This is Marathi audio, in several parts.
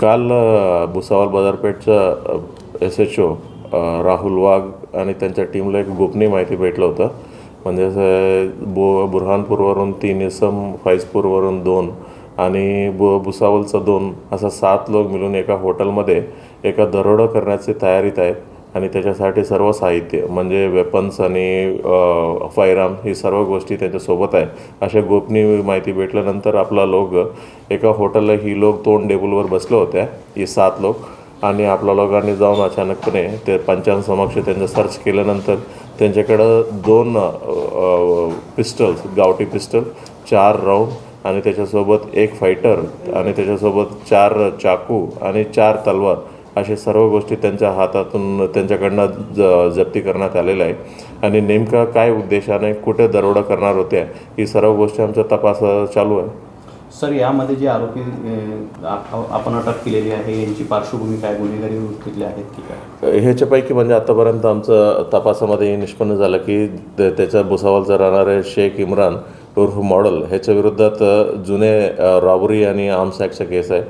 काल Bhusawal बाजारपेठचा S H O Rahul Wagh आणि त्यांच्या टीमला एक गोपनीय माहिती भेटलं होतं. म्हणजे असं बु बुरहानपूरवरून तीन इसम फैजपूरवरून दोन आणि बु भुसावळचं दोन असं सात लोक मिळून एका हॉटेलमध्ये एका दरोडा करण्याची तयारीत आहेत. आणि त्याच्यासाठी सर्व साहित्य म्हणजे वेपन्स आणि फायराम ही सर्व गोष्टी त्यांच्यासोबत आहे. अशा गोपनीय माहिती भेटल्यानंतर आपला लोक एका हॉटेलला ही लोक दोन टेबलवर बसले होत्या ही सात लोक. आणि आपल्या लोकांनी जाऊन अचानकपणे ते पंचांसमक्ष त्यांचं सर्च केल्यानंतर त्यांच्याकडं दोन पिस्टल्स गावठी पिस्टल चार राऊंड आणि त्याच्यासोबत एक फायटर आणि त्याच्यासोबत चार चाकू आणि चार तलवार अशा सर्व गोष्टी त्यांच्या हातातून त्यांच्याकडनं ज जप्ती करण्यात आलेल्या आहे आणि नेमका काय उद्देशाने कुठे दरोडा करणार होत्या ही सर्व गोष्टी आमचा तपास चालू आहे. सर यामध्ये जे आरोपी आपण अटक केलेली आहे यांची पार्श्वभूमी काय गुन्हेगारी वृत्तीतले आहेत की काय? ह्याच्यापैकी म्हणजे आतापर्यंत आमचं तपासामध्ये हे निष्पन्न झालं की त्याच्या भुसावळचा राहणारे शेख इम्रान उर्फ मॉडल ह्याच्या विरोधात जुने रॉबरी आणि आर्म्स ॲक्टचा केस आहे.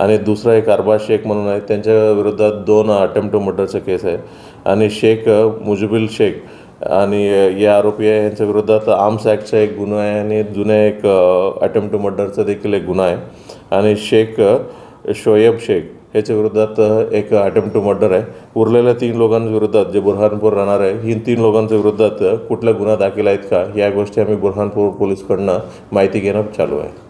आणि दुसरा एक अरबाज शेख म्हणून आहे. त्यांच्या विरोधात दोन अटेम्प्ट मर्डरचा केस आहे. आणि शेख मुजबिल शेख आणि या आरोपी आहे. यांच्या विरोधात आर्म्स ॲक्टचा एक गुन्हा आहे आणि जुन्या एक अटेम्प्ट टू मर्डरचा देखील एक गुन्हा आहे. आणि शेख शोएब शेख ह्याच्या विरोधात एक अटेम्प्ट टू मर्डर आहे. उरलेल्या तीन लोकांच्या विरोधात जे बुरहानपूर राहणार आहे ही तीन लोकांच्या विरोधात कुठला कुठल्या गुन्हा दाखल आहेत का? या गोष्टी आम्ही बुरहानपूर पोलीसकडनं माहिती घेणं चालू आहे.